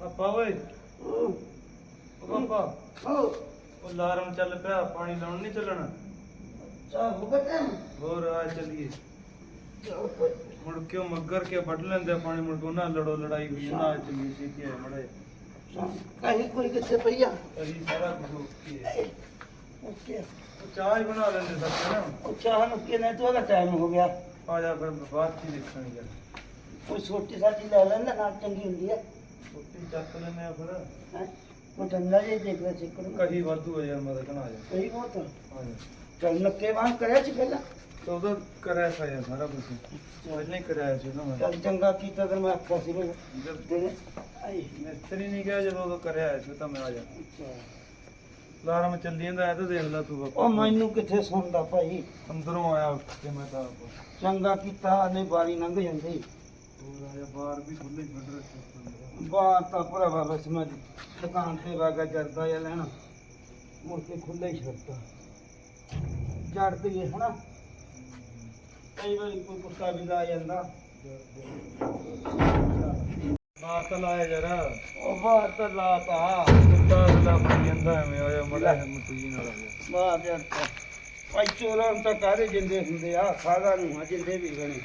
ਪਾਪਾ ਓਏ। ਓ ਪਾਪਾ। ਉਹ ਅਲਾਰਮ ਚੱਲ ਪਿਆ ਪਾਣੀ ਲਾਉਣ ਨਹੀਂ ਚੱਲਣਾ। ਹੋਰ ਆ ਚੱਲੀਏ। ਮੁੜ ਕੇ ਉਹ ਮੱਗਰ ਕੇ ਵੱਢ ਲੈਂਦੇ ਆ ਪਾਣੀ ਮੁੜ ਕੇ ਨਾਲ ਲੜੋ ਲੜਾਈ ਹੋਈ ਨਾ ਆ ਚੱਲੀਏ ਛੇਤੀ ਆ ਮੜੇ ਕਹੀਂ ਕੋਈ ਕਿੱਥੇ ਪਈਆ ਅਸੀਂ ਸਾਰਾ ਕੁਝ ਕੀ ਹੈ ਉਹ ਚਾਹ ਹੀ ਬਣਾ ਲੈਂਦੇ ਸਭ ਨਾ। ਉਹ ਚਾਹ ਨੂੰ ਕਿਨੇ ਤੋਂ ਦਾ ਟਾਈਮ ਹੋ ਗਿਆ। ਆ ਜਾ ਫਿਰ ਬਾਅਦ ਚ ਹੀ ਦੇਖਾਂਗੇ। ਕੋਈ ਛੋਟੀ ਸਾਟੀ ਲੈ ਲੈਂਦਾ ਨਾਲ ਚੰਗੀ ਹੁੰਦੀ ਹੈ ਛੁੱਟੀ ਚੱਕ ਲੈਨੇ ਆ ਫਿਰ। ਹੈਂ? ਕੋਈ ਡੰਡਾ ਜੇ ਦੇਖ ਲੈ ਸਿੱਕੜ ਕਹੀ ਵਾਧੂ ਆ ਯਾਰ ਮਦਦ ਆ ਜਾ। ਕਹੀ ਬਹੁਤ ਆ। ਜਾ। ਚੱਲ ਨੱਕੇ ਵਾਂ ਕਰਿਆ ਸੀ ਪਹਿਲਾਂ। ਤੇ ਉਦੋਂ ਕਰਿਆ ਸੀ ਯਾਰ ਸਾਰਾ ਕੁਝ ਪਹਿਲਾਂ ਹੀ ਕਰਾਇਆ ਸੀ ਉਹਦਾ ਮੈਂ। ਚੱਲ ਚੰਗਾ ਕੀਤਾ ਤੇ ਮੈਂ ਆਖਿਆ ਸੀ ਜਦ ਦਿਨ ਆਈ। ਮਿਸਤਰੀ ਨਹੀਂ ਗਿਆ ਜਦੋਂ ਉਦੋਂ ਕਰਿਆ ਸੀ ਤਾਂ ਮੈਂ ਆ ਜਾ ਅਲਾਰਮ ਚੱਲੀ ਜਾਂਦਾ ਐ ਤਾਂ ਦੇਖ ਲੈ ਤੂੰ ਬਾਪਾ। ਉਹ ਮੈਨੂੰ ਕਿੱਥੇ ਸੁਣਦਾ ਭਾਈ? ਅੰਦਰੋਂ ਆਇਆ ਉੱਠ ਕੇ ਮੈਂ ਤਾਂ ਆਪ। ਚੰਗਾ ਕੀਤਾ ਨੇ ਬਾਰੀ ਲੰਘ ਜਾਂਦੀ। ਬਾਹਰ ਤਾਂ ਭਰਾਵਾ ਬਸ ਮੈਂ ਦੁਕਾਨ ਤੇ ਵਾਗਾ ਜਰਦਾ ਜਾਂ ਲੈਣਾ। ਮੁੜ ਕੇ ਖੁੱਲੇ ਹੀ ਛੱਡਦਾ ਜੜ ਤੇ ਹਨਾ। ਕਈ ਵਾਰੀ ਕੋਈ ਕੁੱਤਾ ਵੀ ਲਾ ਜਾਂਦਾ। ਬਾਹਰ ਤਾਂ ਲਾਇਆ ਜਰਾ ਉਹ ਬਾਹਰ ਤਾਂ ਲਾਤਾ। ਕੁੱਤਾ ਅਗਲਾ ਪਈ ਜਾਂਦਾ ਐਵੇਂ ਆਇਆ ਮੜਾ ਮਤੀਜੀ ਨਾਲ ਬਾਹਰ ਜੜਤਾ ਭਾਈ ਚੋਰਾਂ ਨੂੰ ਤਾਂ ਕਾਹਦੇ ਜਿੰਦੇ ਹੁੰਦੇ ਆ? ਸਾਦਾ ਨੂੰ ਜਿੰਦੇ ਵੀ ਬਣੇ।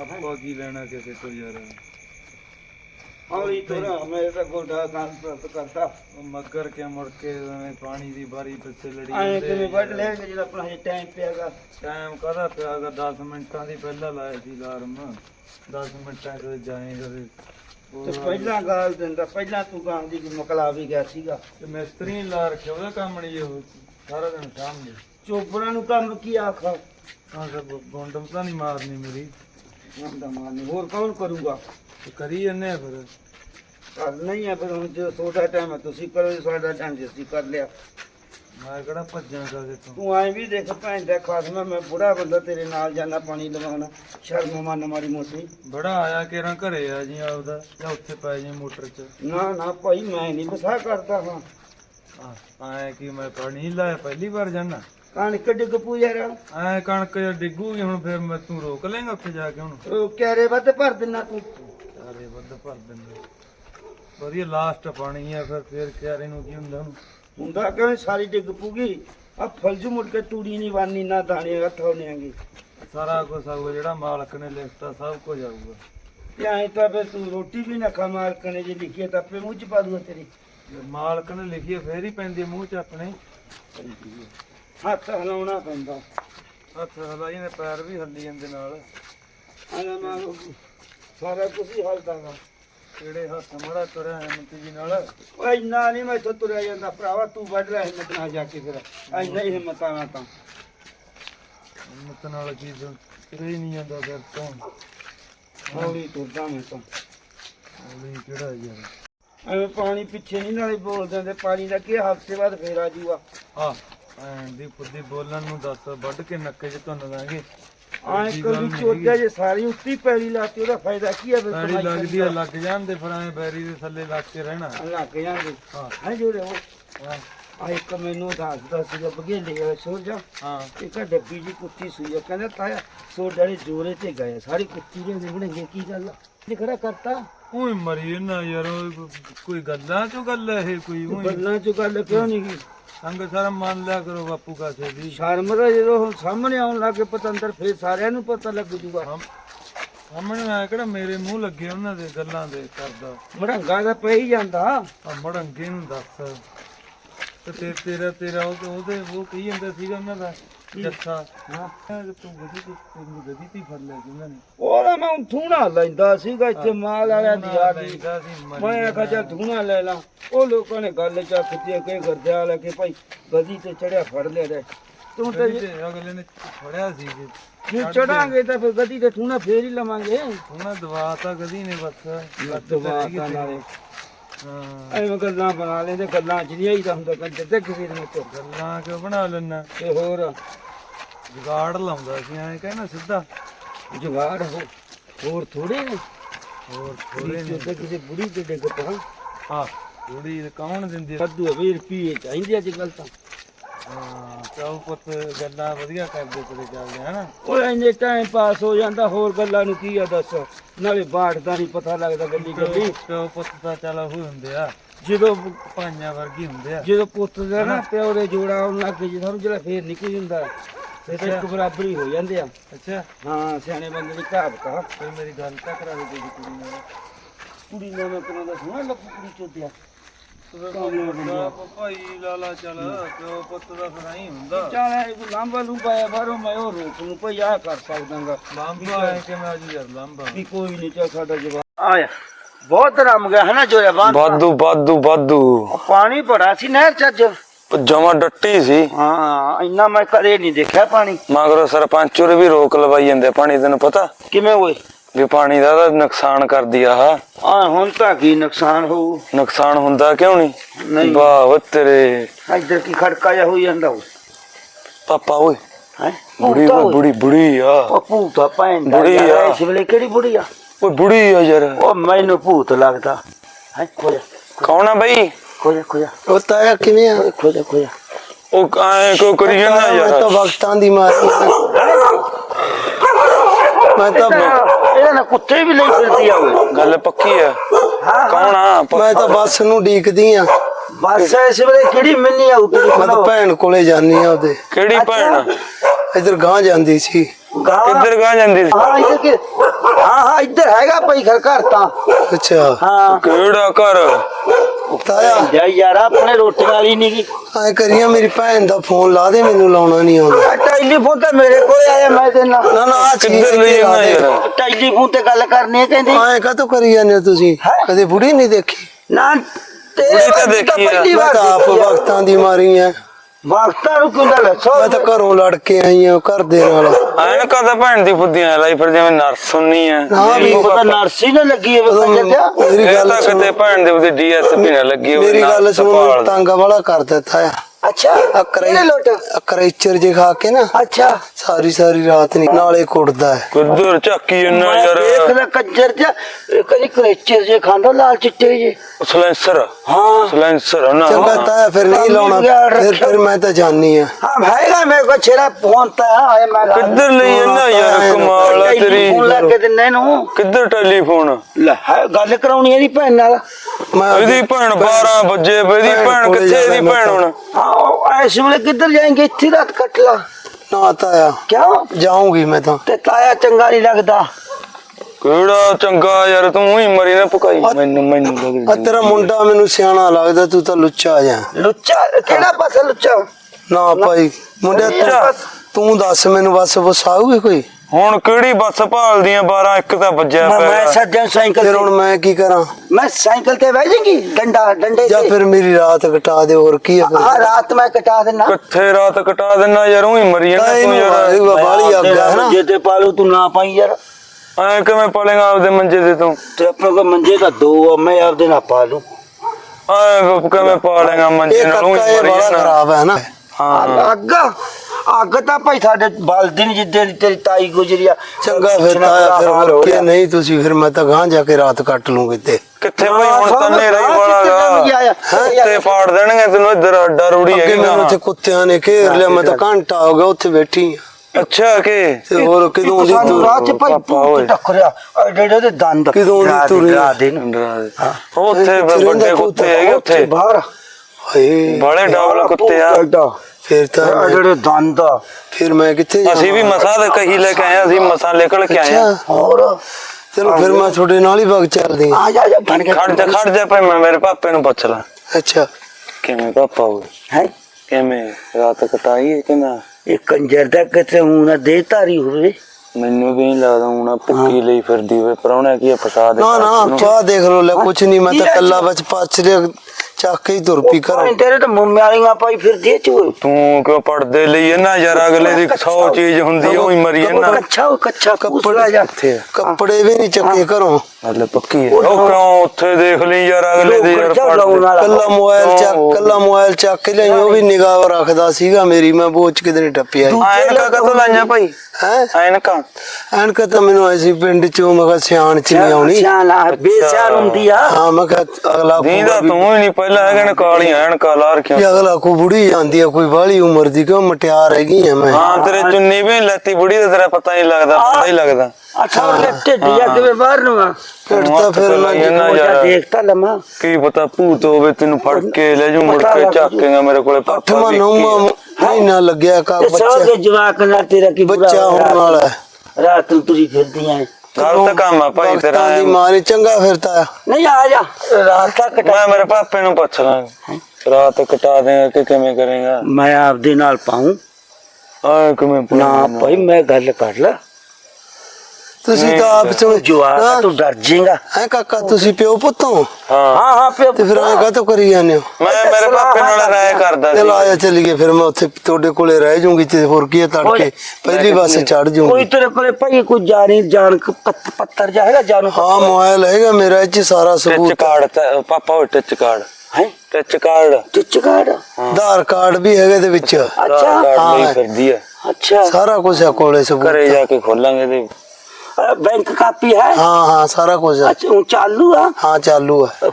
ਆਪਾਂ ਕੀ ਲੈਣਾ ਕਿਸੇ ਤੋਂ ਯਾਰ ਹੌਲੀ ਤੋਰਾ ਮੇਰੇ ਤਾਂ ਗੋਡਾ ਕੰਮ ਪ੍ਰਾਪਤ ਕਰਤਾ ਉਹ ਮੱਗਰ ਕੇ ਮੁੜ ਕੇ ਐਵੇਂ ਪਾਣੀ ਦੀ ਬਾਰੀ ਪਿੱਛੇ ਲੜੀ ਐਂ ਜਾਂਦੇ ਕਿਵੇਂ ਵੱਢ ਲੈਣਗੇ ਜਿਹੜਾ ਆਪਣਾ ਹਜੇ ਟਾਈਮ ਪਿਆਗਾ? ਟਾਈਮ ਕਾਹਦਾ ਪਿਆ ਅਗਰ 10 ਮਿੰਟਾਂ ਦੀ ਪਹਿਲਾਂ ਲਾਇਆ ਸੀ ਅਲਾਰਮ 10 ਮਿੰਟਾਂ ਕਦੇ ਜਾਏ ਕਦੇ ਉਹ ਤੇ ਪਹਿਲਾਂ ਗਾਲ ਦਿੰਦਾ ਪਹਿਲਾਂ ਤੂੰ ਗਾਂ ਦੀ ਮਕਲਾ ਵੀ ਗਿਆ ਸੀਗਾ। ਤੇ ਮਿਸਤਰੀ ਨੇ ਲਾ ਰੱਖਿਆ ਉਹਦਾ ਕੰਮ ਨਹੀਂ ਉਹ ਸਾਰਾ ਦਿਨ ਸਾਹਮਣੇ। ਚੋਬਰਾਂ ਨੂੰ ਕੰਮ ਕੀ ਆਖਾ? ਹਾਂ ਸਭ ਗੁੰਡਮ ਤਾਂ ਨਹੀਂ ਮਾਰਨੀ ਮੇਰੀ। ਹੁੰਦਾ ਮਾਰਨੀ ਹੋਰ ਕੌਣ ਕਰੂਗਾ? ਤੇ ਕਰੀ ਜੰਨੇ ਆ ਫਿਰ। ਕਰ ਨਹੀਂ ਆ ਫਿਰ ਹੁਣ ਜੋ ਤੁਹਾਡਾ ਟਾਈਮ ਹੈ ਤੁਸੀਂ ਕਰੋ ਜੀ, ਸਾਡਾ ਟਾਈਮ ਜੀ ਅਸੀਂ ਕਰ ਲਿਆ। ਮੈਂ ਕਿਹੜਾ ਭੱਜਾਂ ਕਦੇ ਤੋਂ ਤੂੰ ਐਂ ਵੀ ਦੇਖ ਭੈਣ ਦਾ ਖਾਸਮਾ ਮੈਂ ਬੁੜਾ ਬੰਦਾ ਤੇਰੇ ਨਾਲ ਜਾਣਾ ਪਾਣੀ ਲਵਾਉਣਾ ਸ਼ਰਮ ਮੰਨ ਮਾਰੀ ਮੋਟੀ। ਬੜਾ ਆਇਆ ਕੇਰਾਂ ਘਰੇ ਆ ਜੀ ਆਪਦਾ ਜਾਂ ਉੱਥੇ ਪੈ ਜੀ ਮੋਟਰ 'ਚ। ਨਾ ਨਾ ਭਾਈ ਮੈਂ ਨਹੀਂ ਬਸਾ ਕਰਦਾ ਹਾਂ। ਐ ਕਿ ਮੈਂ ਪਾਣੀ ਲਾਇਆ ਪਹਿਲੀ ਵਾਰ ਜਾਣਾ ਕਣਕ ਡਿੱਗ ਪੂ ਯਾਰ। ਐ ਕਣਕ ਜੇ ਡਿੱਗੂਗੀ ਹੁਣ ਫਿਰ ਮੈਂ ਤੂੰ ਰੋਕ ਲੇਗਾ ਉੱਥੇ ਜਾ ਕੇ ਹੁਣ। ਉਹ ਕਿਆਰੇ ਵੱਧ ਭਰ ਦਿੰਨਾ ਤੂੰ। ਸਾਰੇ ਵੱਧ ਭਰ ਦਿੰਦੇ ਵਧੀਆ ਲਾਸਟ ਪਾਣੀ ਆ ਫਿਰ ਫਿਰ ਕਿਆਰੇ ਨੂੰ ਕੀ ਹੁੰਦਾ ਹੁਣ? ਹੁੰਦਾ ਕਿਉਂ? ਸਾਰੀ ਡਿੱਗ ਪੂਗੀ ਆ ਫਲਜੂ ਮੁੜ ਕੇ ਤੂੜੀ ਨਹੀਂ ਬਾਨੀ ਨਾ ਦਾਣੇ ਹੱਥ ਆਉਣੇਗੇ ਸਾਰਾ ਕੁਝ ਆਊਗਾ ਜਿਹੜਾ ਮਾਲਕ ਨੇ ਲਿਖਤਾ ਸਭ ਕੁਝ ਆਊਗਾ। ਤੇ ਐਂ ਤਾਂ ਫਿਰ ਤੂੰ ਰੋਟੀ ਵੀ ਨਾ ਖਾ ਮਾਲਕ ਨੇ ਜੇ ਲਿਖੀ ਤਾਂ ਆਪੇ ਮੂੰਹ ਚ ਪਾ ਦੂਗਾ ਤੇਰੀ। ਜੇ ਮਾਲਕ ਨੇ ਲਿਖੀ ਆ ਫੇਰ ਹੀ ਪੈਂਦੀ ਆ ਮੂੰਹ 'ਚ ਆਪਣੇ। ਹੱਥ ਹਿਲਾਉਣਾ ਪੈਂਦਾ। ਹੱਥ ਹਲਾਈ ਨੇ ਪੈਰ ਵੀ ਹੱਲੀ ਜਾਂਦੇ ਨਾਲ। ਆਲਾ ਮੈਂ ਸਾਰਾ ਕੁਝ ਹੀ ਹਲਦਾ ਗਾ ਕਿਹੜੇ ਹੱਥ ਮੜਾ ਤੁਰਿਆ ਹਿੰਮਤ ਜੀ ਨਾਲ? ਉਹ ਇੰਨਾ ਨਹੀਂ ਮੈਂ ਇੱਥੋਂ ਤੁਰਿਆ ਜਾਂਦਾ ਭਰਾਵਾ ਤੂੰ ਵੱਢ ਲੈ ਹਿੰਮਤ ਨਾਲ ਜਾ ਕੇ ਫਿਰ। ਇੰਨਾ ਹੀ ਹਿੰਮਤ ਆਣਾ ਤਾਂ। ਹਿੰਮਤ ਨਾਲ ਕੀ ਹੀ ਨਹੀਂ ਜਾਂਦਾ ਫਿਰ ਤੋਂ। ਹੌਲੀ ਤੁਰਦਾ ਮੈਂ ਤਾਂ। ਉਹਲੀ ਕਿਹੜਾ ਯਾਰ? ਐਵੇਂ ਪਾਣੀ ਪਿੱਛੇ ਨਹੀਂ ਨਾਲੇ ਬੋਲਦੇ ਤੇ ਪਾਣੀ ਦਾ ਕੀ ਹਫ਼ਤੇ ਬਾਅਦ ਫੇਰ ਆ ਜੂਗਾ। ਐਂ ਦੀ ਪੁੱਦੀ ਬੋਲਣ ਨੂੰ ਦੱਸ ਵੱਢ ਕੇ ਨੱਕੇ 'ਚ ਧੁੰਨ ਦਾਂਗੇ ਆਏ ਕੋਈ ਚੋਦਿਆ ਜੇ ਸਾਰੀ ਉੱਤੀ ਪੈਲੀ ਲਾਤੀ ਉਹਦਾ ਫਾਇਦਾ ਕੀ ਹੈ ਫਿਰ ਕਮਾਈ ਲੱਗਦੀ ਆ ਲੱਗ ਜਾਂਦੇ ਫਿਰ ਐ ਬੈਰੀ ਦੇ ਥੱਲੇ ਲੱਗ ਕੇ ਰਹਿਣਾ। ਲੱਗ ਜਾਂਦੇ ਹਾਂ। ਹੈ ਜੋਰੇ ਉਹ। ਹਾਂ, ਆ ਇੱਕ ਮੈਨੂੰ ਦੱਸਦਾ ਸੀਗਾ ਬਗੇਲੇ ਵਾਲਾ ਸੋ ਜਾ ਹਾਂ। ਇੱਕ ਆਹ ਡੱਬੀ ਜੀ ਕੁੱਤੀ ਸੂਈ ਆ। ਕਹਿੰਦਾ ਤਾਇਆ ਸੋ ਡੜੇ ਜੋਰੇ ਤੇ ਗਏ ਸਾਰੀ ਕੁੱਤੀ ਦੇ ਨਿਕਣਗੇ ਕੀ ਗੱਲ ਆ? ਖੜਾ ਕਰਤਾ? ਓਏ ਮਰੀ ਨਾ ਯਾਰ ਉਹ ਕੋਈ ਗੱਲਾਂ ਚੋਂ ਗੱਲ ਹੈ ਇਹ ਕੋਈ ਊਂ ਹੀ। ਗੱਲਾਂ ਚ ਗੱਲ ਕਿਉਂ ਨਹੀਂ ਗਈ ਸੰਗ ਸਾਰਾ ਮੰਨ ਲਿਆ ਕਰੋ ਬਾਪੂ ਕਾਸੇ ਦੀ। ਸ਼ਰਮ ਦਾ ਜਦੋਂ ਹੁਣ ਸਾਹਮਣੇ ਆਉਣ ਲੱਗੇ ਪਤੰਦਰ ਫੇਰ ਸਾਰਿਆਂ ਨੂੰ ਪਤਾ ਲੱਗ ਜੂਗਾ। ਹਮ- ਸਾਹਮਣੇ ਆ ਕਿਹੜਾ ਮੇਰੇ ਮੂੰਹ ਲੱਗੇ ਉਹਨਾਂ ਦੇ ਗੱਲਾਂ ਦੇ ਕਰਦਾ। ਮੜੰਗਾ ਦਾ ਪੈ ਹੀ ਜਾਂਦਾ। ਆ ਮੜੰਗੇ ਨੂੰ ਦੱਸ। ਤੇ ਤੇ- ਤੇਰਾ ਤੇਰਾ ਉਹ ਉਹਦੇ ਉਹ ਕਹੀ ਜਾਂਦਾ ਸੀਗਾ ਉਹਨਾਂ ਦਾ ਜੱਥਾ ਹਾਂ ਹਾਂ ਤੂੰ ਗਦੀ ਤੇ ਤੈਨੂੰ ਗਦੀ ਤੇ ਹੀ ਫੜ ਲਿਆ ਸੀ ਉਹਨਾਂ ਨੇ ਉਹਦਾ ਮੈਂ ਥੂਣਾ ਲੈਂਦਾ ਸੀਗਾ ਇੱਥੇ ਮਾਲ ਵਾਲਿਆਂ ਦੀ ਆ ਦੀ ਲੈਂਦਾ ਸੀ ਮਰੀ ਮੈਂ ਆਖਿਆ ਚੱਲ ਧੂਣਾ ਲੈ ਲਾਂ। ਉਹ ਲੋਕਾਂ ਨੇ ਗੱਲ ਚੱਕਤੀ ਕਿ ਗਰਦਿਆ ਲੈ ਕੇ ਭਾਈ ਗਦੀ ਤੇ ਚੜਿਆ ਫੜ ਲਿਆ ਲੈ ਤੂੰ ਤੇ ਗਦੀ ਤੇ ਅਗਲੇ ਨੇ ਫੜਿਆ ਸੀ ਜੀ। ਜੇ ਚੜਾਂਗੇ ਤਾਂ ਫਿਰ ਗਦੀ ਤੇ ਧੂਣਾ ਫੇਰ ਹੀ ਲਵਾਂਗੇ। ਉਹਨਾਂ ਦਵਾ ਤਾਂ ਗਦੀ ਨੇ ਬਸ। ਦਵਾ ਤਾਂ ਨਾਲੇ। ਹਾਂ ਐਵੇਂ ਗੱਲਾਂ ਬਣਾ ਲੈਂਦੇ ਗੱਲਾਂ ਚ ਨਹੀਂ ਆਈਦਾ ਹੁੰਦਾ ਕੰਜਰ ਤੇ ਕਿਸੇ ਦੇ ਵਿੱਚ ਗੱਲਾਂ ਕਿਉਂ ਬਣਾ ਲੈਣਾ ਤੇ ਹੋਰ? ਜਗਾੜ ਲਾਉਂਦਾ ਸੀ ਐਂ ਕਹਿਣਾ ਸਿੱਧਾ। ਜੁਗਾੜ ਹੋ ਹੋਰ ਥੋੜੇ ਨੇ। ਹੋਰ ਥੋੜੇ ਨੇ। ਤੇ ਕਿਸੇ ਬੁੜੀ ਤੇ ਡਿੱਗ ਪਾ। ਆ ਥੋੜੀ ਕੌਣ ਦਿੰਦੀ ਆ? ਕੱਦੂ 20 ਰੁਪਏ ਚਾਹੀਦੇ ਅੱਜ ਕੱਲ ਤਾਂ। ਹਾਂ ਚਾਹ ਪੁੱਤ ਗੱਲਾਂ ਵਧੀਆ ਕਰਦੇ ਤੇਰੇ ਚੱਲਦੇ ਹਨਾ? ਉਹ ਇੰਨੇ ਟਾਈਮ ਪਾਸ ਹੋ ਜਾਂਦਾ ਹੋਰ ਗੱਲਾਂ ਨੂੰ ਕੀ ਆ ਦੱਸ? ਨਾਲੇ ਬਾੜ ਦਾ ਨਹੀਂ ਪਤਾ ਲੱਗਦਾ ਗੱਲੀ ਗੱਲੀ। ਪਿਓ ਪੁੱਤ ਤਾਂ ਚੱਲ ਉਹ ਹੁੰਦੇ ਆ। ਜਦੋਂ ਭਾਈਆਂ ਵਰਗੀ ਹੁੰਦੇ ਆ। ਜਦੋਂ ਪੁੱਤ ਦਾ ਨਾ ਪਿਓ ਦੇ ਜੋੜਾ ਆਉਣ ਲੱਗ ਜੇ ਸਾਨੂੰ ਜਿਹੜਾ ਫੇਰ ਨਿਕਲ ਜਾਂਦਾ ਤੇ ਤਾਂ ਇੱਕ ਬਰਾਬਰੀ ਹੋ ਜਾਂਦੇ ਆ। ਅੱਛਾ। ਹਾਂ ਸਿਆਣੇ ਬੰਦੇ ਦੀ ਕਹਾਵਤ ਫਿਰ ਮੇਰੀ ਗੱਲ ਤਾਂ ਕਰਾ ਦੇ ਕੁੜੀ ਨਾਲ। ਕੁੜੀ ਨਾਲ ਮੈਂ ਕਰਾਂਦਾ ਸੋਹਣਾ ਲੱਗੂ ਕੁੜੀ ਚੋਦਿਆ ਭਾਈ ਲਾਲਾ ਚੱਲ ਪਿਓ ਪੁੱਤ ਦਾ ਫਿਰ ਐਂ ਹੁੰਦਾ। ਚੱਲ ਇਹ ਕੋਈ ਲਾਂਬਾ ਲੂੰਬਾ ਆ ਬਾਹਰੋਂ ਮੈਂ ਉਹ ਰੋਕ ਨੂੰ ਭਈ ਆ ਕਰ ਸਕਦਾਗਾ। ਲਾਂਬਾ ਹੈ ਕਿ ਮੈਂ ਅੱਜ ਯਾਰ ਲਾਂਬਾ ਵੀ ਕੋਈ ਨਹੀਂ ਚਾ ਸਾਡਾ ਜਵਾਬ ਆਇਆ। ਬਹੁਤ ਰਮ ਗਿਆ ਹੈ ਨਾ ਜੋ ਇਹ ਬਾਂਹ ਵਾਧੂ ਵਾਧੂ। ਵਾਧੂ ਪਾਣੀ ਬੜਾ ਸੀ ਨਹਿਰ ਚ ਅੱਜ। ਜਮਾ ਡੱਟੀ ਸੀ। ਹਾਂ ਇੰਨਾ ਮੈਂ ਕਦੇ ਨਹੀਂ ਦੇਖਿਆ ਪਾਣੀ। ਮਗਰੋਂ ਸਰਪੰਚ ਉਰੇ ਵੀ ਰੋਕ ਲਵਾਈ ਜਾਂਦੇ ਪਾਣੀ ਤੈਨੂੰ ਪਤਾ? ਕਿਵੇਂ ਹੋਏ? ਵੀ ਪਾਣੀ ਦਾ ਤਾਂ ਨੁਕਸਾਨ ਕਰਦੀ ਆ ਆ ਹੁਣ ਤਾਂ ਕੀ ਨੁਕਸਾਨ ਹੋਊ? ਨੁਕਸਾਨ ਹੁੰਦਾ ਕਿਉਂ ਨਹੀਂ ਨਹੀਂ। ਵਾਹ ਤੇਰੇ। ਇੱਧਰ ਕੀ ਖੜਕਾ ਜਾ ਹੋਈ ਜਾਂਦਾ ਪਾਪਾ ਓਏ। ਹੈ? ਬੁੜੀ ਓਏ ਬੁੜੀ ਬੁੜੀ ਆ। ਉਹ ਭੂਤ ਭੈਣ ਦਾ ਬੁੜੀ ਯਾਰ, ਆ। ਇਸ ਵੇਲੇ ਕਿਹੜੀ ਬੁੜੀ ਆ? ਓਏ ਬੁੜੀ ਆ ਯਾਰ। ਉਹ ਮੈਨੂੰ ਭੂਤ ਲੱਗਦਾ। ਹੈ? ਖੋਜਾ। ਕੌਣ ਆ ਬਈ? ਖੋਜਾ ਖੋਜਾ। ਉਹ ਤਾਇਆ ਕਿਵੇਂ ਆ? ਖੋਜਾ ਖੋਜਾ। ਉਹ ਐ ਕੋ ਕਰੀ ਜਾਂਦਾ ਮੈਂ ਤਾਂ ਯਾਰ। ਵਕਤਾਂ ਦੀ ਮਾਰੀ। ਮੈਂ ਤਾਂ ਇਹਦਾ ਨਾ ਕੁੱਤੇ ਵੀ ਲਈ ਫਿਰਦੀ ਆ ਗੱਲ ਪੱਕੀ ਆ। ਹਾਂ ਕੌਣ ਆ? ਮੈਂ ਤਾਂ ਬੱਸ ਨੂੰ ਡੀਕਦੀ ਆ। ਬਸ ਇਸ ਵੇਲੇ ਕਿਹੜੀ ਮਿੰਨੀ ਆਉ ਤੇਰੀ ਮੈਂ ਤਾਂ ਭੈਣ ਕੋਲੇ ਜਾਨੀ ਆ ਉਹਦੇ। ਕਿਹੜੀ ਭੈਣ? ਇਧਰ ਗਾਂ ਜਾਂਦੀ ਸੀ। ਗਾਂ ਕਿੱਧਰ ਗਾ ਜਾਂਦੀ ਸੀ? ਹਾਂ ਇੱਧਰ ਕਿ ਹਾਂ ਹਾਂ ਇੱਧਰ ਹੈਗਾ ਭਾਈ ਘਰ ਘਰ ਤਾਂ। ਅੱਛਾ। ਹਾਂ। ਕਿਹੜਾ ਘਰ? ਤਾਇਆ। ਜਾ ਯਾਰ ਆਪਣੇ ਰੋਟੀ ਵਾਲੀ ਨਹੀਂ ਗਈ ਐ ਕਰੀਆਂ ਮੇਰੀ ਭੈਣ ਦਾ ਫੋਨ ਲਾ ਦੇ ਮੈਨੂੰ ਲਾਉਣਾ ਨਹੀਂ ਆਉਂਦਾ। ਟੈਲੀਫੋਨ ਤੇ ਮੇਰੇ ਕੋਲ ਆਇਆ ਮੈਂ ਤੇ ਨਾ ਨਾ ਨਾ ਆ ਚੀਜ਼ ਕਿੱਧਰ ਲਈ ਜਾਂਦਾ ਯਾਰ? ਟੈਲੀਫੋਨ ਤੇ ਗੱਲ ਕਰਨੀ ਹੈ ਕਹਿੰਦੀ। ਐ ਕਾਤੋਂ ਕਰੀ ਜਾਂਦੇ ਹੋ ਤੁਸੀਂ? ਹੈਂ? ਕਦੇ ਬੁੜੀ ਨਹੀਂ ਦੇਖੀ? ਨਾ ਤੇ ਬੁੜੀ ਤਾਂ ਦੇਖੀ ਆ। ਪਹਿਲੀ ਮੈਂ ਵਾਰ ਤਾਂ ਆਪ ਦੇਖੀ ਆ। ਵਕਤਾਂ ਦੀ ਮਾਰੀ ਆ ਵਕਤਾਂ ਨੂੰ ਕਿਉਂ ਦੱਸੋ ਮੈਂ ਤਾਂ ਘਰੋਂ ਲੜ ਕੇ ਆਈ ਆ ਘਰ ਦੇ ਨਾਲ। ਐਨ ਕਦਾ ਭੈਣ ਦੀ ਫੁੱਦੀਆਂ ਲਾਈ ਫਿਰ ਜਿਵੇਂ ਨਰਸ ਹੁੰਨੀ ਆ। ਨਾ ਵੀ ਪਤਾ ਨਰਸੀ ਨਾ ਲੱਗੀ ਹੈ ਬੱਚਾ ਜਿਹਾ ਮੇਰੀ ਇਹ ਗੱਲ ਤਾਂ ਸੁਣ। ਕਿਤੇ ਭੈਣ ਦੇ ਉਹਦੀ ਡੀਐਸਪੀ ਨਾ ਲੱਗੀ ਹੋਵੇ ਮੇਰੀ ਨਾ ਗੱਲ ਸੁਣ ਤੰਗ ਵਾਲਾ ਕਰ ਦਿੱਤਾ ਆ। ਅੱਛਾ ਕਿਹੜੇ ਲੋਟ? ਅਕਰੇਚਰ ਜੇ ਖਾ ਕੇ ਨਾ ਅੱਛਾ। ਸਾਰੀ ਸਾਰੀ ਰਾਤ ਨਹੀਂ ਨਾਲੇ ਕੁੱਟਦਾ ਹੈ। ਕਿੱਧਰ ਝਾਕੀ ਇੰਨਾ ਮੈਂ ਯਾਰ? ਦੇਖ ਲੈ ਕੰਜਰ ਇਹ ਕਦੀ ਕਰੇਚਰ ਜੇ ਖਾਂਦਾ ਲਾਲ ਚਿੱਟੇ ਜੇ। ਸਲੈਂਸਰ? ਹਾਂ। ਸਲੈਂਸਰ ਨਾ। ਚੰਗਾ ਤਾਇਆ ਫਿਰ ਨਹੀਂ ਲਾਉਣਾ ਫਿਰ ਫਿਰ ਮੈਂ ਤਾਂ ਜਾਣੀ ਆ। ਹਾਂ ਹੈਗਾ ਮੇਰੇ ਕੋਲ ਛੇਰਾ ਫੋਨ ਤਾਂ ਆਏ ਮੈਂ ਕਿੱਧਰ ਲਈ ਇੰਨਾ ਯਾਰ ਕਮਾਲ ਆ ਤੇਰੀ। ਫੋਨ ਲਾ ਕੇ ਦਿੰਨੇ ਨੂੰ ਕਿੱਧਰ ਟੈਲੀਫੋਨ? ਲੈ ਗੱਲ ਕਰਾਉਣੀ ਇਹਦੀ ਭੈਣ ਨਾਲ। ਮੈਂ ਇਹਦੀ ਭੈਣ 12 ਵਜੇ ਇਹਦੀ ਭੈਣ ਕਿੱਥੇ ਇਹਦੀ ਭੈਣ ਹੁਣ? ਹਾਂ ਵੇਲੇ ਕਿੱਧਰ ਜਾਏਂਗੇ? ਇੱਥੇ ਰਾਤ ਕੱਟ ਲਾ। ਨਾ ਤਾਇਆ। ਕਿਉਂ? ਜਾਊਂਗੀ ਮੈਂ ਤਾਂ। ਤੇ ਤਾਇਆ ਚੰਗਾ ਨਹੀਂ ਲੱਗਦਾ। ਕਿਹੜਾ ਚੰਗਾ ਯਾਰ ਤੂੰ ਹੀ ਮਰੀ ਨਾ ਪਕਾਈ ਮੈਨੂੰ ਮੈਨੂੰ ਆ ਲੱਗਦਾ ਤੇਰਾ ਮੁੰਡਾ ਮੈਨੂੰ ਸਿਆਣਾ ਲੱਗਦਾ ਤੂੰ ਤਾਂ ਲੁੱਚਾ ਜਾ ਲੁੱਚਾ? ਕਿਹੜਾ ਪਾਸਾ ਲੁੱਚਾ? ਨਾ ਭਾਈ ਮੁੰਡਿਆ ਤੂੰ- ਤੂੰ ਦੱਸ ਮੈਨੂੰ ਬਸ ਵਸਾਊਗੀ ਕੋਈ? ਹੁਣ ਕਿਹੜੀ ਬੱਸ ਭਾਲਦੀਆਂ 12 ਇੱਕ ਤਾਂ ਵੱਜਿਆ ਮੈਂ- ਮੈਂ ਪਿਆ। ਸੱਜਣ ਸਾਈਕਲ ਫਿਰ ਤੇ ਹੁਣ ਮੈਂ ਕੀ ਕਰਾਂ? ਮੈਂ ਸਾਈਕਲ ਤੇ ਬਹਿ ਜਾਏਗੀ ਡੰਡਾ ਡੰਡੇ ਜਾਂ ਤੇ? ਫਿਰ ਮੇਰੀ ਰਾਤ ਕਟਾ ਦੇ ਹੋਰ ਕੀ ਆ ਫਿਰ? ਹਾਂ ਰਾਤ ਮੈਂ ਕਟਾ ਦੇਣਾ ਕਿੱਥੇ ਰਾਤ ਕਟਾ ਦੇਣਾ ਯਾਰ ਉਹੀ ਮਰੀ ਜਾਂਦਾ ਤੂੰ ਨੂੰ ਯਾਰ। ਆਏਗਾ ਬਾਲੀ ਅੱਗ ਹੈ ਨਾ ਜੇ ਤੇ ਪਾਲੂ ਤੂੰ ਨਾ ਪਾਈ ਯਾਰ। ਐ ਕਿਵੇਂ ਪੜੇਗਾ ਆਪਦੇ ਮੰਜੇ ਤੇ ਤੂੰ? ਤੇ ਆਪਣੇ ਕੋਲ ਮੰਜੇ ਤਾਂ ਦੋ ਆ ਮੈਂ ਆਪਦੇ ਨਾਲ ਪਾ ਲੂੰ ਐ ਕਿਵੇਂ ਪਾਲੇਗਾ ਮੰਜੇ ਇਹ ਨਾਲ ਉਹੀ ਕੱਕਾ ਇਹ ਮਰੀ ਬੜਾ ਜਾਂਦਾ। ਖਰਾਬ ਹੈ ਨਾ ਹਾਂ। ਅੱਗ। ਅੱਗ ਤਾਂ ਭਾਈ ਸਾਡੇ ਬਲਦੀ ਨਹੀਂ ਜਿੱਦੇ ਦੀ ਤੇਰੀ ਤਾਈ ਗੁਜਰੀ ਆ। ਚੰਗਾ ਫਿਰ ਤਾਇਆ ਫਿਰ ਹੋਰ ਕੀ ਨਹੀਂ ਤੁਸੀਂ ਫਿਰ ਮੈਂ ਤਾਂ ਗਾਂ ਜਾ ਕੇ ਰਾਤ ਕੱਟ ਲੂੰ ਕਿਤੇ। ਕਿੱਥੇ ਬਈ ਹੁਣ ਤਾਂ ਨੇਰਾ ਹੀ ਵਾਲਾਗਾ ਤੇ ਪਾੜ ਦੇਣਗੇ ਤੈਨੂੰ? ਇੱਧਰ ਅੱਡਾ ਰੂੜੀ ਅੱਗੇ ਹੈਗੀ। ਮੈਨੂੰ ਨਾ ਉੱਥੇ ਕੁੱਤਿਆਂ ਨੇ ਘੇਰ ਲਿਆ ਮੈਂ ਤਾਂ ਘੰਟਾ ਹੋ ਗਿਆ ਉੱਥੇ ਬੈਠੀ ਆ। ਅੱਛਾ ਕਿ? ਤੇ ਹੋਰ ਕਿਦੋਂ ਦੀ ਤੂੰ ਰਾਤ ਚ ਭਾਈ। ਭੂਤ ਟੱਕਰਿਆ ਐਡੇ ਐਡੇ ਦੇ ਦੰਦ। ਕਿਦੋਂ ਦੀ ਡਰਾ ਦੇ, ਤੁਰੀ? ਡਰਾ ਦੇ ਨੂੰ। ਉੱਥੇ ਵੱਡੇ ਕੁੱਤੇ ਹੈਗੇ ਉੱਥੇ। ਬਾਹਰ। ਹਾਏ ਬੜੇ ਡਬਲ ਕੁੱਤੇ ਆ। ਐਡਾ ਫਿਰ ਤਾਂ ਐਡੇ ਦੰਦ ਫਿਰ ਮੈਂ ਕਿੱਥੇ ਜਾਵਾਂ ਅਸੀਂ ਵੀ ਮਸਾਂ ਦੇ ਕਹੀ ਲੈ ਕੇ ਆਏ ਅਸੀਂ ਮਸਾਂ ਨਿਕਲ ਕੇ ਆਏ ਆ। ਹੋਰ? ਚਲੋ ਫਿਰ ਮੈਂ ਤੁਹਾਡੇ ਨਾਲ ਹੀ ਵਗ ਚੱਲਦੀ ਹਾਂ। ਆ ਜਾ ਆ ਜਾ ਬਣ ਕੇ ਖੜ ਜਾ ਖੜ ਜਾ ਭਾਈ ਮੈਂ ਮੇਰੇ ਪਾਪੇ ਨੂੰ ਪੁੱਛ ਲਾਂ। ਅੱਛਾ। ਕਿਵੇਂ ਪਾਪਾ ਹੋਏ ਹੈ? ਕਿਵੇਂ? ਰਾਤ ਕਟਾਈ ਹੈ ਕਿ ਨਾ? ਇਹ ਕੰਜਰ ਦਾ ਕਿਤੇ ਹੁਣ ਨਾ ਦੇ ਧਾਰੀ ਹੋਵੇ। ਮੈਨੂੰ ਵੀ ਨਹੀਂ ਲੱਗਦਾ ਹੁਣ ਭੁੱਕੀ ਲਈ ਫਿਰਦੀ ਵੇ ਪਰੌਣਾ ਕੀ ਆ ਫਸਾ ਦੇ ਨਾ ਨਾ ਚਾਹ ਦੇਖ ਲੋ ਲੈ ਕੁਛ ਨਹੀਂ ਮੈਂ ਤਾਂ ਕੱਲਾ ਬਚ ਪਛ ਰਿਹਾ ਚੱਕ ਕੇ ਹੀ ਤੁਰ ਪੀ ਘਰੋਂ। ਤੇਰੇ ਤਾਂ ਮੁੰਮੇ ਵਾਲੀਆਂ ਪਾਈ ਫਿਰਦੀ ਚੋਰ। ਤੂੰ ਕਿਉਂ ਪੜਦੇ ਲਈ ਇਹਨਾਂ ਯਾਰ? ਅਗਲੇ ਦੀ 100 ਚੀਜ਼ ਹੁੰਦੀ ਉਹੀ ਮਰੀ ਇਹਨਾਂ ਕੱਚਾ ਕੱਚਾ ਕੱਪੜੇ ਕੱਪੜਾ ਜਾ ਇੱਥੇ ਕੱਪੜੇ ਵੀ ਨਹੀਂ ਚੱਕੇ ਘਰੋਂ। ਗੱਲ ਪੱਕੀ ਹੈ। ਉਹ ਕਿਉਂ ਉੱਥੇ ਦੇਖ ਲਈ ਯਾਰ ਅਗਲੇ ਦੇ ਯਾਰ ਕੱਲਾ ਮੋਬਾਈਲ ਚੱਕ ਕੱਲਾ ਮੋਬਾਈਲ ਚੱਕ ਕੇ ਲਿਆਈ ਉਹ ਵੀ ਨਿਗਾਹ ਰੱਖਦਾ ਸੀਗਾ ਮੇਰੀ ਮੈਂ ਬੋਚ ਕਿਤੇ ਟੱਪਿਆ। ਐਨਕਾਂ ਕਦੋਂ ਲਾਈਆਂ ਭਾਈ? ਹੈ? ਐਨਕਾਂ? ਐਨਕ ਤਾਂ ਮੈਨੂੰ ਐਸੀ ਪਿੰਡ ਚੋਂ ਮੈਂ ਕਿਹਾ ਸਿਆਣ ਚ ਨਹੀਂ ਆਉਣੀ। ਸਿਆਣ ਆ ਬੇਸਿਆਣ ਹੁੰਦੀ ਆ। ਹਾਂ ਮੈਂ ਕਿਹਾ ਅਗਲਾ ਦੀਂਦਾ ਤੂੰ ਹੀ ਨਹੀਂ ਪਹਿਲਾਂ ਹੈਗੇ ਨੇ ਕਾਲੀਆਂ ਐਨਕਾਂ ਲਾ ਰੱਖੀਆਂ ਅਗਲਾ ਕੋ ਬੁੜੀ ਜਾਂਦੀ ਆ ਕੋਈ ਬਾਹਲੀ ਉਮਰ ਦੀ ਕਿਉਂ ਮਟਿਆਰ ਹੈਗੀ ਆ ਮੈਂ? ਹਾਂ ਤੇਰੇ ਚੁੰਨੀ ਵੀ ਲੱਤੀ ਬੁੜੀ ਦਾ ਤੇਰਾ ਪਤਾ ਨਹੀਂ ਲੱਗਦਾ ਪਤਾ ਹੀ ਲੱਗਦਾ। ਅੱਛਾ ਉਹਨੇ ਢਿੱਡ ਜਾ ਕਿਵੇਂ ਬਾਹਰ ਨੂੰ ਆ? ਫਿਰ ਤਾਂ ਫਿਰ ਮੈਂ ਇਹਨਾਂ ਉਹ ਜਾ ਯਾਰ ਦੇਖ ਤਾਂ ਲਮਾ ਕੀ ਪਤਾ ਭੂਤ ਹੋਵੇ ਤੈਨੂੰ ਫੜ ਕੇ ਲੈ ਜੂ ਮੁੜ ਕੇ ਚੱਕੇਗਾ ਮੇਰੇ ਕੋਲੇ ਪਾਪਾ ਅੱਠਵਾਂ ਵੀ ਨੌਵਾਂ ਮਹੀਨਾ ਲੱਗਿਆ ਕਾ ਤੇ ਸੌ ਬੱਚਾ ਦੇ ਜਵਾਕ ਨਾਲ ਤੇਰਾ ਕੀ ਬੁਰਾ ਬੱਚਾ ਹੋਣ ਰਾਤ- ਵਾਲਾ ਹੈ। ਰਾਤ ਨੂੰ ਤੁਰੀ ਫਿਰਦੀਆਂ ਐ। ਗਲਤ ਕੰਮ ਆ ਭਾਈ ਤੇਰਾ ਭਗਤਾਂ ਦੀ ਮਾਂ ਨੇ ਚੰਗਾ ਫਿਰਤਾ ਨਹੀਂ ਆ ਜਾ। ਰਾਤ ਤੱਕ ਮੈਂ ਮੇਰੇ ਪਾਪੇ ਨੂੰ ਪੁੱਛ ਲਾਂਗਾ ਰਾਤ ਕਟਾ ਦੇਗਾ ਕਿ ਕਿਵੇਂ ਕਰੇਗਾ? ਮੈਂ ਆਪਦੇ ਨਾਲ ਪਾਉਂ। ਆ ਕਿਵੇਂ ਨਾ ਭਾਈ ਮੈਂ ਗੱਲ ਕਰ ਲਾ। ਤੁਸੀਂ ਤਾਂ ਆਪ ਸੁਣ ਜਵਾਕ ਤੂੰ ਡਰ ਜਾਏਗਾ ਐ ਕਾਕਾ ਤੁਸੀਂ ਪਿਓ ਪੁੱਤੋਂ ਹਾਂ? ਹਾਂ। ਹਾਂ ਪਿਓ ਤੇ ਫਿਰ ਐ ਕਾਹਤੋਂ ਕਰੀ ਜਾਂਦੇ ਹੋ? ਮੈਂ ਮੇਰੇ ਪਾਪੇ ਨਾਲ ਰਾਏ ਕਰਦਾ ਚਲ ਸੀ। ਆਇਆ ਚੱਲੀਏ ਫਿਰ ਮੈਂ ਉੱਥੇ ਤੁਹਾਡੇ ਕੋਲੇ ਰਹਿ ਜਾਊਂਗੀ ਤੇ ਹੋਰ ਕੀ ਤੜਕੇ? ਪਹਿਲੀ ਬੱਸ ਚੜ ਕੋਈ ਜਾਊਂਗੀ। ਤੇਰੇ ਕੋਲੇ ਭਾਈ ਕੋਈ ਜਾਣੀ ਜਾਣ ਪੱਤਰ ਜਾ ਹੈਗਾ ਜਾਣੂ ਹਾਂ ਮੋਬਾਈਲ ਹੈਗਾ ਮੇਰਾ ਇਹ 'ਚ ਸਾਰਾ ਟਿੱਚ ਸਬੂਤ ਕਾਰਡ ਤਾਂ- ਪਾਪਾ ਉਹ ਟਿੱਚ ਕਾਰਡ। ਹੈ? ਟਿੱਚ ਕਾਰਡ। ਟਿੱਚ ਕਾਰਡ? ਆਧਾਰ ਕਾਰਡ ਵੀ ਹੈਗੇ ਦੇ ਵਿੱਚ। ਅੱਛਾ। ਕਾਰਡ ਲਈ ਹਾਂ। ਫਿਰਦੀ ਆ। ਅੱਛਾ। ਸਾਰਾ ਕੁਝ ਹੈ ਕੋਲੇ ਸਬੂਤ ਘਰੇ ਜਾ ਕੇ ਖੋਲਾਂਗੇ ਤੇ ਬੈਂਕ ਕਾਪੀ ਹੈ? ਹਾਂ ਹਾਂ ਸਾਰਾ ਕੁਝ ਹੈ। ਅੱਛਾ ਉਹ ਚਾਲੂ ਆ? ਹਾਂ ਚਾਲੂ ਹੈ।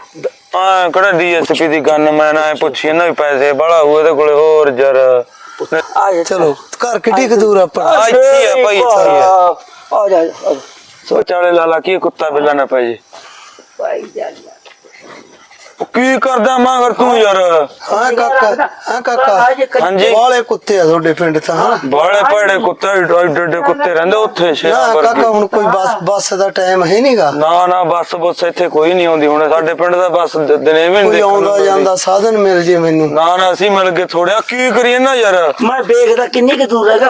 ਆ ਕਿਹੜਾ ਡੀਐਸਪੀ ਦੀ ਗਨ ਮੈਂ ਨਾ ਪੁੱਛੀ ਇਹਨਾਂ ਵੀ ਪੈਸੇ ਬੜਾ ਹੋਏ ਇਹਦੇ ਕੋਲੇ ਹੋਰ ਜਰ। ਆ ਜਾ। ਚਲੋ ਘਰ ਕਿੱਡੀ ਕੁ ਦੂਰ ਆਪਣਾ? ਆ ਇੱਥੇ ਆ ਭਾਈ, ਇੱਥੇ ਆ। ਆ ਜਾ ਆ ਜਾ। ਸੋ ਚਾਲੇ ਲਾਲਾ ਕੀ ਕੁੱਤਾ ਬਿੱਲਾ ਨਾ ਪੈ ਜੇ। ਭਾਈ ਜਾ ਜਾ। ਉਹ ਕੀ ਕਰਦਾ ਮਾਂਗਰ ਤੂੰ ਯਾਰ? ਹਾਂ ਕਾਕਾ ਹਾਂ ਕਾਕਾ। ਹਾਂਜੀ। ਵਾਲੇ ਕੁੱਤੇ ਆ ਤੁਹਾਡੇ ਪਿੰਡ ਤਾਂ ਹਾਂ। ਬਾਲੇ ਪੜੇ ਕੁੱਤੇ ਏਡੇ ਏਡੇ ਕੁੱਤੇ ਰਹਿੰਦੇ ਉੱਥੇ ਸ਼ਹਿਰ ਨਾ ਪਰ ਕਾਕਾ ਹੁਣ ਕੋਈ ਬੱਸ ਬੱਸ ਦਾ ਟਾਈਮ ਹੈ ਨਹੀਂਗਾ ਨਾ ਨਾ ਬੱਸ ਬੁੱਸ ਇੱਥੇ ਕੋਈ ਨਹੀਂ ਆਉਂਦੀ। ਹੁਣ ਸਾਡੇ ਪਿੰਡ ਦਾ ਬੱਸ ਦਿਨੇ ਵੀ ਨਹੀਂ ਕੋਈ ਆਉਂਦਾ। ਜਾਂਦਾ ਸਾਧਨ ਮਿਲ ਜੇ ਮੈਨੂੰ। ਨਾ ਨਾ ਅਸੀਂ ਮਿਲ ਕੇ ਥੋੜਿਆ ਕੀ ਕਰੀਏ ਨਾ ਯਾਰ? ਮੈਂ ਵੇਖਦਾ ਕਿੰਨੀ ਕੁ ਦੂਰ ਹੈਗਾ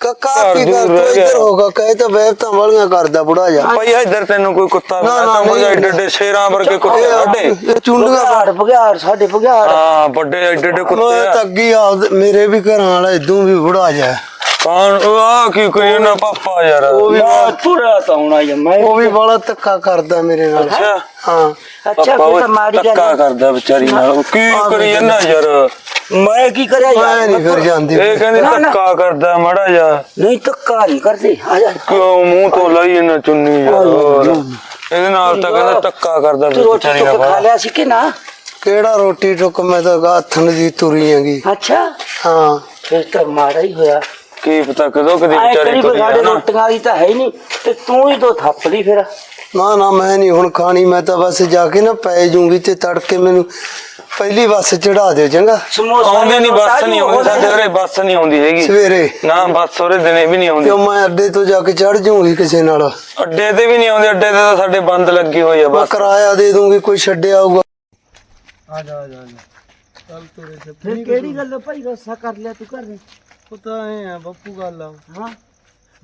ਕਾਕਾ ਕੀ ਦੂਰ ਕਰ ਤੂੰ। ਇੱਧਰ ਹੋਗਾ। ਕਹੇ ਤਾਂ ਬੈਬਤਾਂ ਵਾਲੀਆਂ ਕਰਦਾ ਬੁੜਾ ਜਾ ਭਾਈ ਇੱਧਰ ਤੈਨੂੰ ਕੋਈ ਕੁੱਤਾ ਨਾ, ਨਾ, ਤਾਂ। ਏਡੇ ਏਡੇ ਸ਼ੇਰਾਂ ਵਰਗੇ ਕੁੱਤੇ ਸਾਡੇ ਇਹ ਚੁੰਡੀਆਂ ਬੁਗਿਆੜ ਬੁਗਿਆੜ ਸਾਡੇ ਬੁਗਿਆੜ ਹਾਂ ਵੱਡੇ ਏਡੇ ਏਡੇ ਕੁੱਤੇ ਮੈਂ ਆ। ਤਾਂ ਅੱਗੇ ਆ ਮੇਰੇ ਵੀ ਘਰਾਂ ਵਾਲਾ ਇਦੋਂ ਵੀ ਬੁੜਾ ਜਾ ਕੌਣ? ਉਹ ਆ ਕੀ ਕਰੀ ਨਾ ਪਾਪਾ ਯਾਰ। ਉਹ ਵੀ ਤੁਰਿਆ ਤਾਂ ਹੋਣਾ ਹੀ ਆ, ਮੈਂ ਉਹ ਵੀ ਬੜਾ ਧੱਕਾ ਕਰਦਾ ਮੇਰੇ ਨਾਲ। ਅੱਛਾ। ਹਾਂ। ਅੱਛਾ ਪਾਪਾ ਕੋਈ ਤਾਂ ਮਾੜੀ ਧੱਕਾ ਗੱਲ ਕਰਦਾ ਵਿਚਾਰੀ ਨਾਲ। ਉਹ ਕੀ ਕਰੀ ਨਾ ਯਾਰ? ਮੈਂ ਕੀ ਕਰਿਆ ਮੈਂ ਯਾਰ ਨਹੀਂ ਫਿਰ ਜਾਂਦੀ। ਇਹ ਕਹਿੰਦੇ ਨਾ, ਨਾ। ਧੱਕਾ ਕਰਦਾ ਮੜਾ ਜਾ ਨਹੀਂ ਧੱਕਾ ਨਹੀਂ ਕਰਦੇ। ਆ ਜਾ। ਕਿਉਂ ਮੂੰਹ ਤੋਂ ਲਈ ਇਹਨਾਂ ਚੁੰਨੀ ਯਾਰ? ਆ ਹੋਰ। ਨਾ, ਇਹਦੇ ਨਾਲ ਤਾਂ ਕਹਿੰਦਾ ਧੱਕਾ ਕਰਦਾ ਤੂੰ ਰੋਟੀ ਟੁੱਕ ਖਾ ਲਿਆ ਸੀ ਕਿ ਨਾ? ਕਿਹੜਾ ਰੋਟੀ ਟੁੱਕ ਮੈਂ ਤਾਂ ਗਾਥਣ ਦੀ ਤੁਰੀ ਆਂਗੀ ਅੱਛਾ। ਹਾਂ। ਫਿਰ ਤਾਂ ਮਾੜਾ ਹੀ ਹੋਇਆ। ਕੀ ਪਤਾ ਕਦੋਂ ਕਦੀ ਵਿਚਾਰੀ ਤੁਰੀ ਜਾਣਾ। ਰੋਟੀਆਂ ਵਾਲੀ ਤਾਂ ਹੈ ਹੀ ਨਹੀਂ। ਤੇ ਤੂੰ ਹੀ ਦੋ ਥੱਪ ਲਈ ਫਿਰ। ਨਾ ਨਾ ਮੈਂ ਨਹੀਂ ਹੁਣ ਖਾਣੀ ਮੈਂ ਤਾਂ ਬਸ ਜਾ ਕੇ ਨਾ ਪੈ ਜੂੰਗੀ ਤੇ ਤੜਕੇ ਮੈਨੂੰ ਪਹਿਲੀ ਬੱਸ ਚੜਾ ਦਿਓ ਚੰਗਾ। ਸਮੋਸਾ ਆਉਂਦੇ ਨਹੀਂ ਬੱਸ ਨਹੀਂ ਆਉਂਦੀ ਸਾਡੇ ਘਰੇ ਬੱਸ ਨਹੀਂ ਆਉਂਦੀ ਹੈਗੀ। ਸਵੇਰੇ। ਨਾ ਬੱਸ ਉਹਦੇ ਦਿਨੇ ਵੀ ਨਹੀਂ ਆਉਂਦੀ। ਕਿਉਂ ਮੈਂ ਅੱਡੇ ਤੋਂ ਜਾ ਕੇ ਚੜ ਜੂੰਗੀ ਕਿਸੇ ਨਾਲ। ਅੱਡੇ ਤੇ ਵੀ ਨਹੀਂ ਆਉਂਦੀ ਅੱਡੇ ਤੇ ਤਾਂ ਸਾਡੇ ਬੰਦ ਲੱਗੀ ਹੋਈ ਆ ਬੱਸ। ਕਿਰਾਇਆ ਦੇ ਦੂੰਗੀ ਕੋਈ ਛੱਡਿਆ ਆਊਗਾ। ਆ ਜਾ ਆ ਜਾ ਆ ਜਾ। ਚੱਲ ਤੁਰੇ ਤੇ ਕਿਹੜੀ ਗੱਲ ਭਾਈ ਰੋਸਾ ਕਰ ਲਿਆ ਤੂੰ ਘਰ। ਪਤਾ ਐ ਆ ਬੱਪੂ ਗੱਲ ਆ। ਹਾਂ।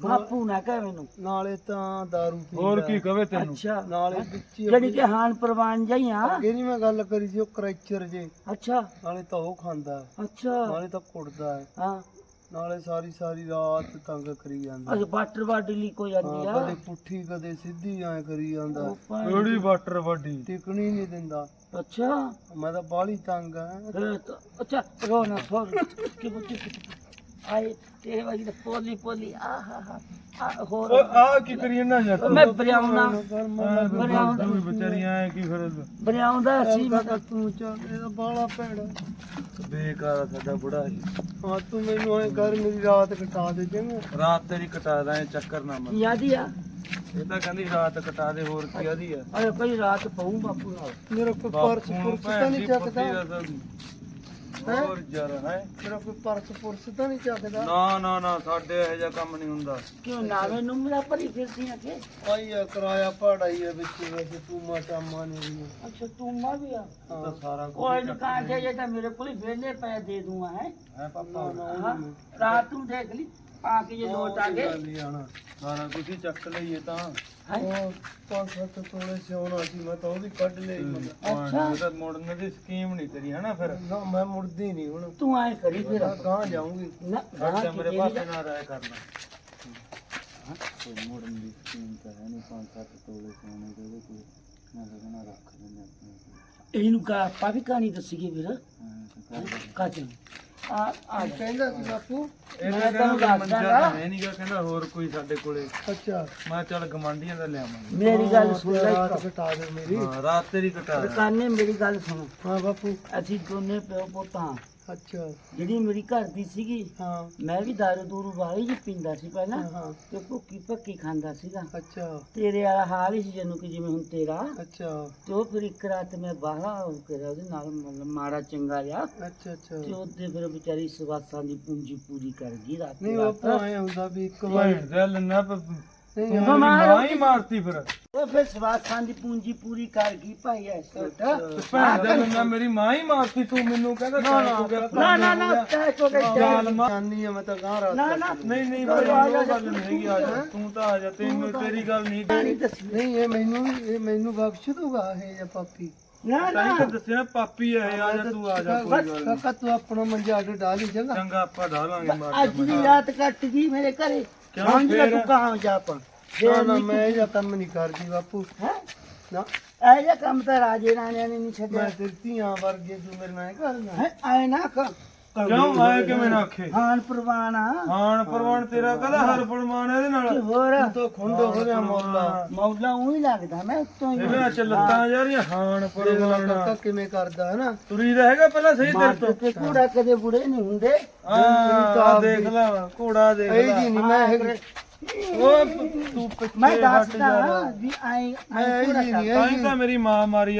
ਬਾਪੂ ਨਾ ਕਹਿ ਮੈਨੂੰ। ਨਾਲੇ ਤਾਂ दारू ਪੀਂਦਾ। ਹੋਰ ਕੀ ਕਵੇ ਤੈਨੂੰ? ਅੱਛਾ। ਨਾਲੇ ਵਿੱਚ ਹੀ ਜਿਹੜੀ ਕਿ ਹਾਨ ਪ੍ਰਵਾਨ ਜਾਈਆਂ ਅੱਗੇ ਨਹੀਂ ਮੈਂ ਗੱਲ ਕਰੀ ਸੀ ਉਹ ਕਰੈਚਰ ਜੇ। ਅੱਛਾ। ਨਾਲੇ ਤਾਂ ਉਹ ਖਾਂਦਾ। ਅੱਛਾ। ਨਾਲੇ ਤਾਂ ਕੁੱਟਦਾ। ਹੈ। ਹਾਂ ਨਾਲੇ ਸਾਰੀ ਸਾਰੀ ਰਾਤ ਤੰਗ ਕਰੀ ਜਾਂਦਾ। ਅਜ ਵਾਟਰ ਬਾਡੀ ਲਈ ਕੋਈ ਜਾਂਦੀ ਹਾਂ, ਆ ਕਦੇ ਪੁੱਠੀ ਕਦੇ ਸਿੱਧੀ ਐ ਕਰੀ ਜਾਂਦਾ। ਭਾਈ- ਵਾਟਰ ਵੱਡੀ ਟਿਕਣੀ ਨਹੀਂ ਦਿੰਦਾ। ਅੱਛਾ। ਮੈਂ ਤਾਂ ਬਾਹਲੀ ਤੰਗ ਆ। ਅੱਛਾ ਰੋ ਨਾ ਫੋਰ ਕਿ ਬੁੱਤੀ ਆਏ ਤੇਰੇ ਵਾਲੀ ਤਾਂ ਪੋਲੀ ਪੋਲੀ ਆ ਹਾ ਹਾ ਆ ਹੋਰ ਆ ਕੀ ਕਰੀਏ ਨਾ ਯਾਰ ਮੈਂ ਬਰਿਆਉਂਦਾ। ਬਰਿਆਉਂਦਾ। ਵਿਚਾਰੀਆਂ ਐ ਕੀ ਫਿਰ ਬਰਿਆਉਂਦਾ ਸੀ ਮੈਂ ਤਾਂ। ਤੂੰ ਚੱਲ ਇਹਦਾ ਬਾਲਾ ਭੈੜਾ। ਬੇਕਾਰ ਸਾਡਾ ਬੁੜਾ ਹੀ ਹਾਂ ਤੂੰ ਮੈਨੂੰ ਐ ਕਰ ਮੇਰੀ ਰਾਤ ਕਟਾ ਦੇ ਚੰਗਾ ਰਾਤ ਤੇਰੀ ਕਟਾ ਦਾਂ ਚੱਕਰ ਨਾ ਮਰ ਯਾਦੀ ਆ? ਇਹ ਤਾਂ ਕਹਿੰਦੀ ਰਾਤ ਕਟਾ ਦੇ ਹੋਰ ਕੀ ਆਦੀ ਆ। ਅਰੇ ਭਾਈ ਰਾਤ ਪਊ ਬਾਪੂ ਨਾਲ। ਮੇਰਾ ਕੋਈ ਪਰਸ ਪੁਰਸ ਤਾਂ ਨਹੀਂ ਚੱਕਦਾ। ਹੋਰ ਜਰ ਹੈ? ਮੇਰਾ ਕੋਈ ਪਰਸ ਪੁਰਸ ਤਾਂ ਨਹੀਂ ਚੱਕਦਾ? ਨਾ ਨਾ ਨਾ ਸਾਡੇ ਇਹੋ ਜਿਹਾ ਕੰਮ ਨਹੀਂ ਹੁੰਦਾ। ਕਿਉਂ ਨਾਵੇਂ ਨੁਮਰਾ ਭਰੀ ਫਿਰਦੀਆਂ ਕਿ? ਆਈ ਆ ਕਿਰਾਇਆ ਪੜਾਈ ਆ ਵਿੱਚ ਵੈਸੇ ਤੂੰ ਮਾਟਾ ਮਾਨੇ ਅੱਛਾ ਤੂੰ ਮਾ ਵੀ ਆ? ਹਾਂ। ਸਾਰਾ ਕੋਈ ਦੁਕਾਨ ਤੇ ਜੇ ਤਾਂ ਮੇਰੇ ਕੋਲ ਵੇਲੇ ਪੈ ਦੇ ਦੂੰਗਾ ਹੈ? ਹੈ ਪਾਪਾ ਹਾਂ? ਰਾਤ ਨੂੰ ਦੇਖ ਲਈ। ਆ ਕੇ ਜੇ ਲੋਟ ਆ ਗਏ ਆਣਾ ਸਾਰਾ ਚੱਕ ਲਈਏ ਤਾਂ। ਹੈਂ? ਉਹ ਪੰਜ ਸੱਤ ਤੋਲੇ ਸਿਉਣਾ ਸੀ ਮੈਂ ਤਾਂ ਉਹ ਵੀ ਕੱਢ ਲਈ ਅੱਛਾ। ਇਹ ਤਾਂ ਮੁੜਨ ਦੀ ਸਕੀਮ ਨਹੀਂ ਤੇਰੀ ਹਨਾ ਫਿਰ? ਨਾ ਮੈਂ ਮੁੜਦੀ ਨਹੀਂ ਹੁਣ। ਤੂੰ ਐ ਕਰੀ ਫਿਰ। ਗਾਂ ਜਾਊਂਗੀ। ਨਾ ਘਰ ਗਾਂ ਤੇ ਮੇਰੇ ਕਿਤੇ ਪਾਸੇ ਨੀ ਨਾਲ ਰਾਇ ਕਰਨਾ। ਕੋਈ ਮੋੜਨ ਦੀ ਸਕੀਮ ਤਾਂ ਹੈ ਨਹੀਂ ਪੰਜ ਸੱਤ ਤੋਲੇ ਸੋਨੇ ਦੇ ਉਹਦੇ ਕੋਲ। ਮੈਂ ਤਾਂ ਕਹਿਣਾ ਰੱਖ ਦਿੰਦੇ ਆਪਣੇ ਕੋਲ। ਇਹਨੂੰ ਕਾ ਆਪਾਂ ਵੀ ਕਹਾਣੀ ਦੱਸੀਏ ਵੀਰ। ਕਾਜਲ ਆ ਆ ਕਹਿੰਦਾ ਸੀ ਬਾਪੂ ਇਹਨੇ ਮੈਂ ਤੁਹਾਨੂੰ ਕਹਿੰਦਾ ਦੱਸ ਮੰਜਾ ਦਾਂਗਾ। ਤਾਂ ਹੈ ਨਹੀਂਗਾ ਕਹਿੰਦਾ ਹੋਰ ਕੋਈ ਸਾਡੇ ਕੋਲੇ। ਅੱਛਾ। ਮੈਂ ਚੱਲ ਗਮਾਂਡੀਆਂ ਦਾ ਲਿਆਵਾਂਗੇ ਮੇਰੀ ਗੱਲ ਸੁਣ ਲੈ ਰਾਤ ਇੱਕ। ਘਟਾ ਦੇ ਮੇਰੀ। ਹਾਂ ਰਾਤ ਤੇਰੀ ਕਟਾ ਦੇ। ਰਕਾਨੇ ਮੇਰੀ ਗੱਲ ਸੁਣ। ਹਾਂ ਬਾਪੂ। ਅਸੀਂ ਦੋਨੇ ਪਿਓ ਪੁੱਤਾਂ ਅੱਛਾ। ਜਿਹੜੀ ਮੇਰੀ ਘਰ ਦੀ ਸੀਗੀ ਹਾਂ। ਮੈਂ ਵੀ ਦਾਰੂ ਦੂਰੂ ਵਾਲੀ ਜੀ ਪੀਂਦਾ ਸੀ ਪਹਿਲਾਂ ਹਾਂ, ਹਾਂ। ਤੇ ਭੁੱਕੀ ਭੱਕੀ ਖਾਂਦਾ ਸੀਗਾ। ਅੱਛਾ। ਤੇਰੇ ਵਾਲਾ ਹਾਲ ਹੀ ਸੀ ਜਿਹਨੂੰ ਕਿ ਜਿਵੇਂ ਹੁਣ ਤੇਰਾ। ਅੱਛਾ। ਤੇ ਉਹ ਫਿਰ ਇੱਕ ਰਾਤ ਮੈਂ ਬਾਹਰ ਹੋ ਕੇ ਉਹਦੇ ਨਾਲ ਮਤਲਬ ਮਾੜਾ ਚੰਗਾ ਜਿਹਾ। ਅੱਛਾ ਅੱਛਾ। ਤੇ ਉਹਦੇ ਫਿਰ ਵਿਚਾਰੀ ਸਵਾਸਾਂ ਦੀ ਪੂੰਜੀ ਪੂਰੀ ਕਰ ਗਈ ਰਾਤ ਨਹੀਂ ਰਾਤ। ਐ ਹੁੰਦਾ ਵੀ ਇੱਕ ਵਾਰ ਭੈਣ ਦਾ ਲੰਨਾ ਪ- ਨਹੀਂ ਤੂੰ ਮਾਂ ਮੇਰੀ ਮਾਂ ਮਾਂ ਹੀ ਮਾਰਤੀ ਫਿਰ। ਉਹ ਫਿਰ ਸਵਾਸਾਂ ਦੀ ਪੂੰਜੀ ਪੂਰੀ ਕਰ ਗਈ ਭਾਈ ਐਸਾ ਭੈਣ ਦਾ ਲੰਨਾ ਮੇਰੀ ਮਾਂ ਹੀ ਮਾਰਤੀ ਤੂੰ ਮੈਨੂੰ ਕਹਿੰਦਾ ਨਾ ਹੋ ਗਿਆ ਨਾ ਨਾ ਨਾ ਤੈ ਕੋ ਜ਼ਾਲਮਾ। ਜਾਨੀ ਆ ਮੈਂ ਤਾਂ ਗਾਂ ਰਾਤ ਨਾ ਤੱਕ। ਨਾ ਨਹੀਂ ਨਹੀਂ ਭਾਈ ਉਹ ਗੱਲ ਨਹੀਂ ਹੈਗੀ ਆ ਜਾ ਤੂੰ ਤਾਂ ਆ ਜਾ ਤੈਨੂੰ ਤੇਰੀ ਗੱਲ ਨਹੀਂ। ਨਹੀਂ ਦੱਸੀ। ਨਹੀਂ ਇਹ ਮੈਨੂੰ ਇਹ ਮੈਨੂੰ ਬਖਸ਼ ਦੂਗਾ ਇਹ ਜਾਂ ਪਾਪੀ। ਨਾ ਤਾਂ ਹੀ ਨਾ। ਤਾਂ ਦੱਸਿਆ ਪਾਪੀ ਹੈ ਆ ਜਾ ਤੂੰ ਆ ਜਾ ਕੋਈ ਗੱਲ ਨੀ। ਕਾਕਾ ਤੂੰ ਆਪਣਾ ਮੰਜਾ ਅੱਡ ਡਾਲੀ ਚੰਗਾ। ਚੰਗਾ ਆਪਾਂ ਢਾਲਾਂਗੇ ਮਾਰ ਅੱਜ ਦੀ ਰਾਤ ਕੱਟ ਗਈ ਮੇਰੇ ਘਰੇ। ਕਹਾਂ ਜਾ ਪਾ ਨਾ ਨਾ ਮੈਂ ਇਹ ਜਿਹਾ ਕੰਮ ਨਹੀਂ ਕਰਦੀ ਬਾਪੂ। ਹੈ? ਨਾ। ਇਹ ਕੰਮ ਤਾਂ ਰਾਜੇ ਰਾਣਿਆਂ ਨੇ ਨਹੀਂ ਛੱਡਿਆ। ਮੈਂ ਤੇਰੀ ਧੀਆਂ ਵਰਗੇ ਤੂੰ ਮੇਰੇ ਨਾਲ ਕਰਨਾ ਹੈ? ਆਏ ਨਾ ਕ ਕਿਉਂ? ਆਏ ਕਿਵੇਂ ਨਾ ਆਖੇ ਹਾਨ ਪ੍ਰਵਾਨਾ ਹਾਨ ਪਰਵਾਨ ਤੇਰਾ ਕਦਾ ਹਰ ਪਰਮਾਨ ਇਹਦੇ ਤੇ ਨਾਲ ਹੋਰ ਤੂੰ ਖੁੰਡ ਹੋ ਰਿਹਾ ਮੌਲਾ। ਮੌਲਾ ਉਹੀ ਲੱਗਦਾ ਮੈਂ ਉੱਤੋਂ ਹੀ ਇਹਦੇ ਚ ਲੱਤਾਂ ਜਾ ਰਹੀਆਂ ਹਾਨ ਪਰਵਾਨ ਕਾਕਾ ਕਿਵੇਂ ਕਰਦਾ ਹੈ ਨਾ ਤੁਰੀ ਦਾ ਹੈਗਾ ਪਹਿਲਾਂ ਸਹੀ ਤੇਰੇ ਤੋਂ। ਕੇ ਕੂੜਾ ਕਦੇ ਬੁੜੇ ਨਹੀਂ ਹੁੰਦੇ। ਆ ਦੇਖ ਲੈ ਘੋੜਾ ਦੇਖ ਇਹ ਲੈ। ਜੀ ਨਹੀਂ ਮੈਂ ਇਹ ਉਹ ਤੂੰ ਪਿੱਛੇ ਮੈਂ ਦੱਸਦਾ ਜਾ। ਵੀ ਆਏ ਮੈਂ ਇਹ ਨਹੀਂ ਤਾਂ ਇਹ ਜੀ ਤਾਂ ਮੇਰੀ ਮਾਂ ਮਾਰੀ